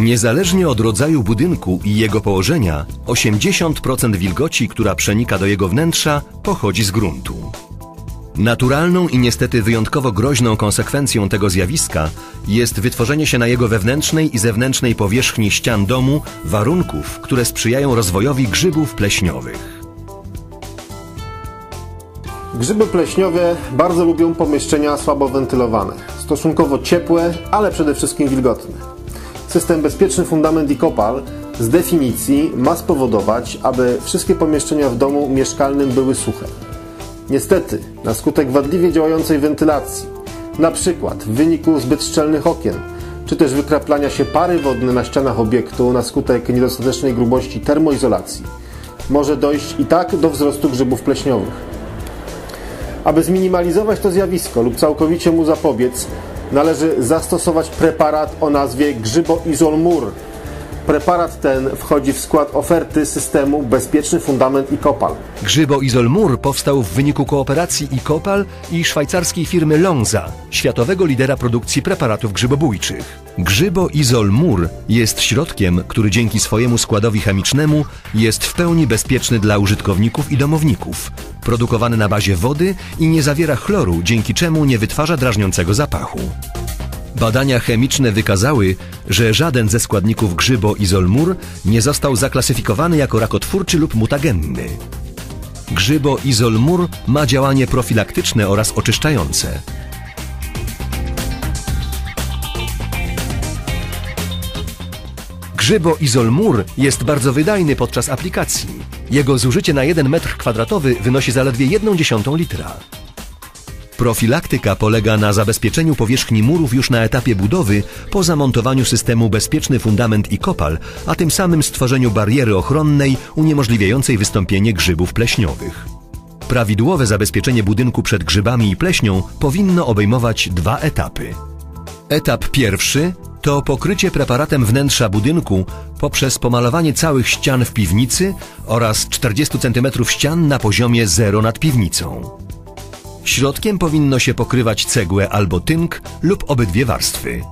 Niezależnie od rodzaju budynku i jego położenia, 80% wilgoci, która przenika do jego wnętrza, pochodzi z gruntu. Naturalną i niestety wyjątkowo groźną konsekwencją tego zjawiska jest wytworzenie się na jego wewnętrznej i zewnętrznej powierzchni ścian domu warunków, które sprzyjają rozwojowi grzybów pleśniowych. Grzyby pleśniowe bardzo lubią pomieszczenia słabo wentylowane, stosunkowo ciepłe, ale przede wszystkim wilgotne. System Bezpieczny Fundament i Kopal z definicji ma spowodować, aby wszystkie pomieszczenia w domu mieszkalnym były suche. Niestety, na skutek wadliwie działającej wentylacji, na przykład w wyniku zbyt szczelnych okien, czy też wykraplania się pary wodnej na ścianach obiektu na skutek niedostatecznej grubości termoizolacji, może dojść i tak do wzrostu grzybów pleśniowych. Aby zminimalizować to zjawisko lub całkowicie mu zapobiec, należy zastosować preparat o nazwie Grzyboizolmur. Preparat ten wchodzi w skład oferty systemu Bezpieczny Fundament i Kopal. Grzyboizolmur powstał w wyniku kooperacji IKOPAL i szwajcarskiej firmy Lonza, światowego lidera produkcji preparatów grzybobójczych. Grzyboizolmur jest środkiem, który dzięki swojemu składowi chemicznemu jest w pełni bezpieczny dla użytkowników i domowników. Produkowany na bazie wody i nie zawiera chloru, dzięki czemu nie wytwarza drażniącego zapachu. Badania chemiczne wykazały, że żaden ze składników grzyboizolmur nie został zaklasyfikowany jako rakotwórczy lub mutagenny. Grzyboizolmur ma działanie profilaktyczne oraz oczyszczające. Grzyboizolmur jest bardzo wydajny podczas aplikacji. Jego zużycie na 1 m2 wynosi zaledwie 1,1 litra. Profilaktyka polega na zabezpieczeniu powierzchni murów już na etapie budowy po zamontowaniu systemu Bezpieczny Fundament i Kopal, a tym samym stworzeniu bariery ochronnej uniemożliwiającej wystąpienie grzybów pleśniowych. Prawidłowe zabezpieczenie budynku przed grzybami i pleśnią powinno obejmować dwa etapy. Etap pierwszy to pokrycie preparatem wnętrza budynku poprzez pomalowanie całych ścian w piwnicy oraz 40 cm ścian na poziomie 0 nad piwnicą. Środkiem powinno się pokrywać cegłę albo tynk lub obydwie warstwy.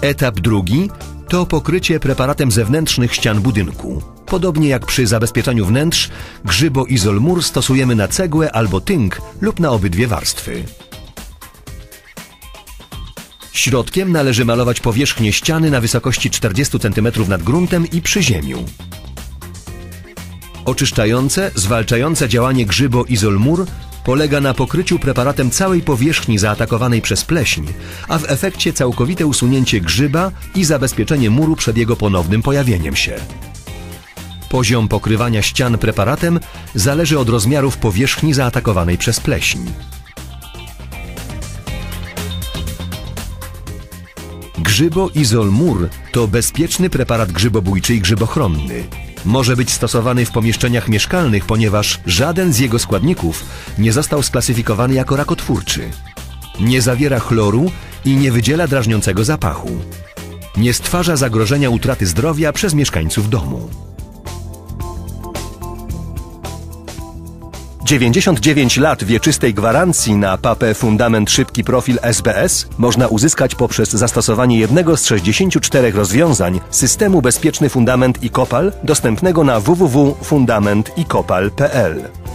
Etap drugi to pokrycie preparatem zewnętrznych ścian budynku. Podobnie jak przy zabezpieczaniu wnętrz, grzyboizolmur stosujemy na cegłę albo tynk lub na obydwie warstwy. Środkiem należy malować powierzchnię ściany na wysokości 40 cm nad gruntem i przy ziemiu. Oczyszczające, zwalczające działanie grzyboizolmur polega na pokryciu preparatem całej powierzchni zaatakowanej przez pleśń, a w efekcie całkowite usunięcie grzyba i zabezpieczenie muru przed jego ponownym pojawieniem się. Poziom pokrywania ścian preparatem zależy od rozmiarów powierzchni zaatakowanej przez pleśń. Grzyboizolmur to bezpieczny preparat grzybobójczy i grzybochronny. Może być stosowany w pomieszczeniach mieszkalnych, ponieważ żaden z jego składników nie został sklasyfikowany jako rakotwórczy. Nie zawiera chloru i nie wydziela drażniącego zapachu. Nie stwarza zagrożenia utraty zdrowia przez mieszkańców domu. 99 lat wieczystej gwarancji na papę Fundament Szybki Profil SBS można uzyskać poprzez zastosowanie jednego z 64 rozwiązań systemu Bezpieczny Fundament i Kopal dostępnego na www.fundamentikopal.pl.